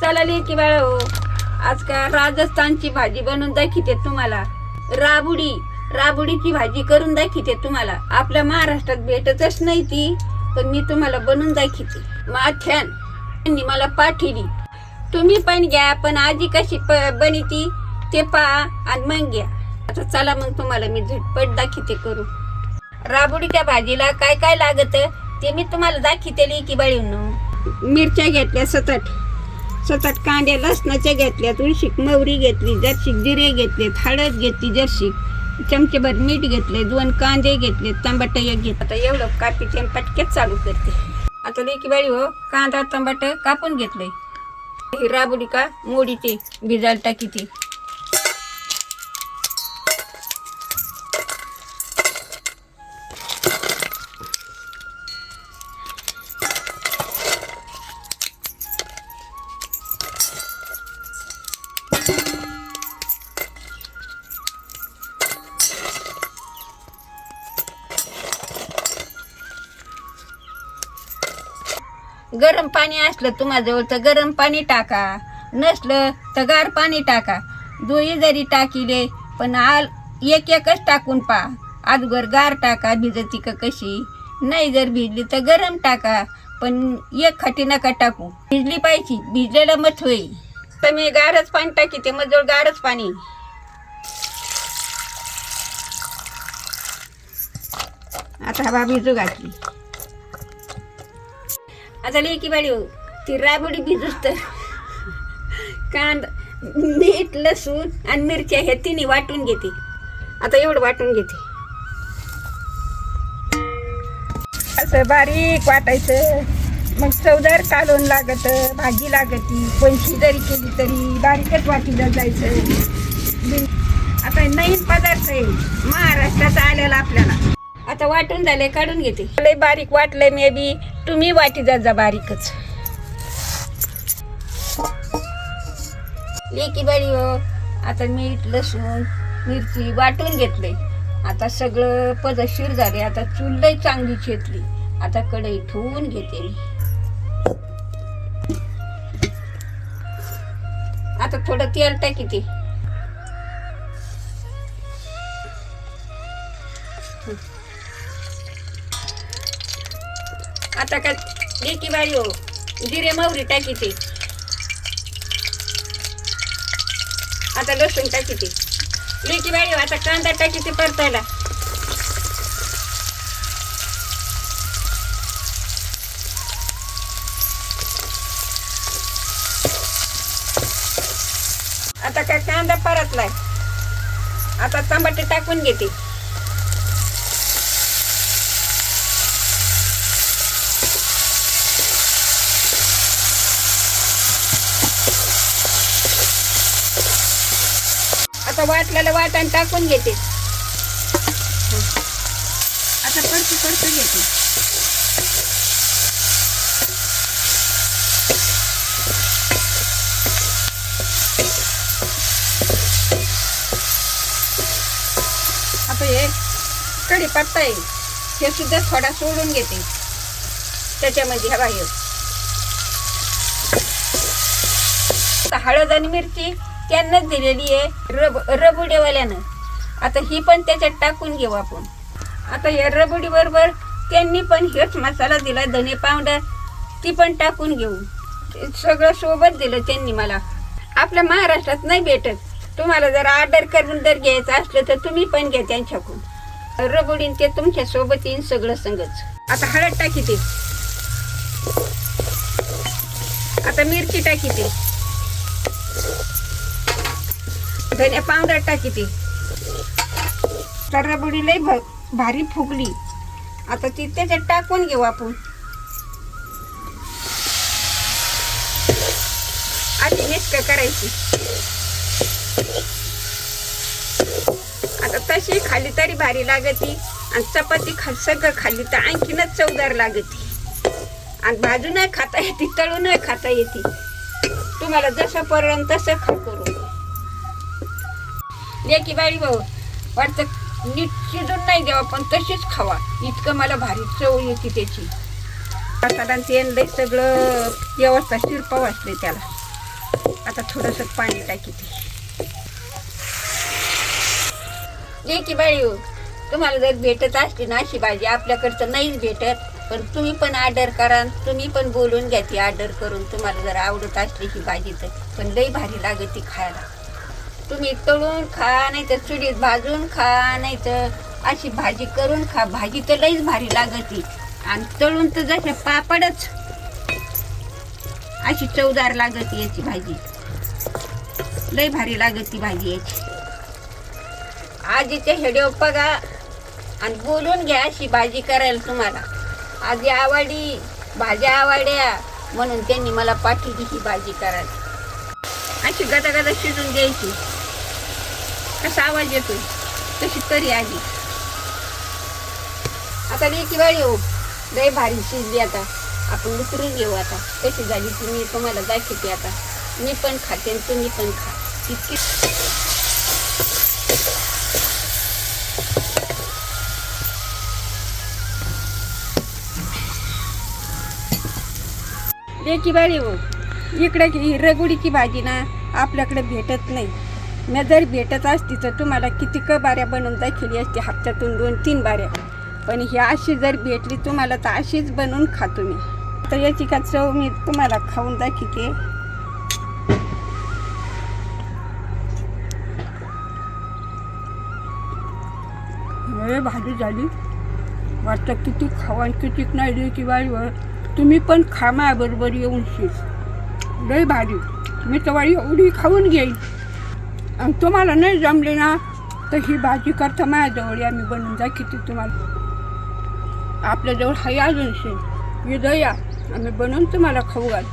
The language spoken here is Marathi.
चला की बाळा हो. आज का राजस्थानची भाजी बनवून दाखिते तुम्हाला. राबुडी राबुडीची भाजी करून दाखिते तुम्हाला. आपल्या महाराष्ट्रात भेटतच नाही ती पण मी तुम्हाला बनवून दाखिते माथ्यान त्यांनी मला पाठिली तुम्ही पण घ्या पण आजी कशी प- बनिती ते पहा आणि मग घ्या. आता चला मग तुम्हाला मी झटपट दाखिते करू. राबुडीच्या भाजीला काय काय लागत ते मी तुम्हाला दाखवते की बाळीनं. मिरच्या घेतल्या सतत. सतत कांदे लसणाच्या घेतल्या तुळशीक मोहरी घेतली जर्शीक जिरे घेतले हळद घेतली जर्शिक चमचेभर मीठ घेतले दोन कांदे घेतले टमाट एक घेत आता एवढं कापीचे पटकेच चालू करते. आता लेकी बाळी हो कांदा टमाट कापून घेतलंय. ही राबुडी का? मोडीचे भिजायला टाकी ती. गरम पाणी असलं तुम्हाजवळ तर गरम पाणी टाका. नसलं तर गार पाणी टाका. दोही जरी टाकीले पण आल एक एकच टाकून पा आजगर गार टाका भिजती का कशी? नाही जर भिजली तर गरम टाका पण एक खाटी नका टाकू. भिजली पाहिजे भिजलेलं मत होईल. तर मी गारच पाणी टाकी ते मजवळ गारच पाणी. आता हवा भिजू घातली आता लेकी बाळी हो ती राबडी भिजूस तर कांद मीठ लसूण आणि मिरच्या हे तिन्ही वाटून घेते. आता एवढं वाटून घेते. असं बारीक वाटायचं. मग चवदार कालवण लागत भाजी लागती कोणशी जरी केली तरी बारीकच वाटीला जायचं. आता नवीन पदार्थ आहे. महाराष्ट्रात आलेला आपल्याला. आता वाटून झाले काढून घेते. लय बारीक वाटलंय मे बी तुम्ही वाटी जात जा बारीकच. लेकी बारी हो. आता मीठ लसूण मिरची वाटून घेतले आता सगळं पदशीर झाले आता चुललंय चांगली चेतली आता कढई ठेवून घेते मी. आता थोडं तेल टाकी ते. आता काय लेकी बाळी हो. जिरे मावरी टाकी ते आता लसूण टाकी ते लेकी बारी हो आता कांदा टाकी ते परतायला. आता काय कांदा परतलाय. आता टमाटे टाकून घेते. आता वाटलेलं वाटण टाकून घेते. आता परतू परतू घेते. आता हे कढीपत्ता आहे हे सुद्धा थोडा सोडून घेते. त्याच्यामध्ये हवा हे आता हळद आणि मिरची त्यांनाच दिलेली आहे रब रबुडेवाल्यानं. आता ही पण त्याच्यात टाकून घेऊ आपण. आता या रबुडीबरोबर त्यांनी पण हेच मसाला दिला धने पावडर ती पण टाकून घेऊ. सगळं सोबत दिलं त्यांनी मला. आपल्या महाराष्ट्रात नाही भेटत. तुम्हाला जर ऑर्डर करून जर घ्यायचं असलं तर तुम्ही पण घ्या त्यांच्याकडून. रबुडीन ते तुमच्यासोबत येईन सगळं संगच आता हळद टाकी ते आता मिरची टाकी ते धने पावडर टाकी ती तर रबडी लय भ भारी फुगली. आता ती त्याच्यात टाकून घेऊ आपण. आधी मिक्स करायची. आता तशी खाली तरी भारी लागती. आणि चपाती खा सगळं खाल्ली तर आणखीनच चवदार लागती. आणि भाजू नाही खाता येते तळू नाही खाता येते. तुम्हाला जसं परवडन तसं खा करू लेकी बाई भाऊ वाटतं नीट शिजून नाही द्यावा पण तशीच खावा. इतकं मला भारी चव येते त्याची. आता तेल लई सगळं व्यवस्था शिरपाव असते त्याला. आता थोडंसं पाणी टाकी ते की बाई भाऊ तुम्हाला जर भेटत असली ना अशी भाजी आपल्याकडचं नाहीच भेटत. पण तुम्ही पण ऑर्डर करा तुम्ही पण बोलून घ्या ती ऑर्डर करून. तुम्हाला जर आवडत असली ही भाजी तर. पण लई भारी लागेल ती खायला. तुम्ही तळून खा नाही तर चुलीत भाजून खा नाही तर अशी भाजी करून खा. भाजी तर लईच भारी लागती. आणि तळून तर जसे पापडच. अशी चवदार लागत याची भाजी. लई भारी लागत ती भाजी याची. आजीचे हेडेव बघा आणि बोलून घ्या अशी भाजी करायला तुम्हाला. आजी आवडी भाज्या आवड्या म्हणून त्यांनी मला पाठवली ही भाजी करायला. अशी गदा गदा शिजून द्यायची कसा आवाज येतो तशी तरी आली. आता नाही किंवा येऊ लय भारी शिजली आता. आपण उतरून घेऊ आता. कशी झाली ती मी तुम्हाला दाखवते आता. मी पण खाते आणि तुम्ही पण खा. इतकी लेकी बाळी हो. इकडे रगुडीची भाजी ना आपल्याकडे भेटत नाही. मी जर भेटत असती तर तुम्हाला किती क बाऱ्या बनवून दाखवली असती? हप्त्यातून दोन तीन बाऱ्या. पण ही अशी जर भेटली तुम्हाला तर अशीच बनवून खातो मी. तर याची का चव मी तुम्हाला खाऊन दाखवते. लय भाजी झाली. वाटतं किती खावा आणि किती नाही दे की बाईवर तुम्ही पण खा माझ्याबरोबर येऊन. शिज लय भाजी मी तर एवढी खाऊन घेईन. आणि तुम्हाला नाही जमले ना तर ही भाजी करता माझ्याजवळ आम्ही बनवून जा किती तुम्हाला. आपल्याजवळ हाय अजून शेण. ये दया आम्ही बनवून तुम्हाला खाऊ घाल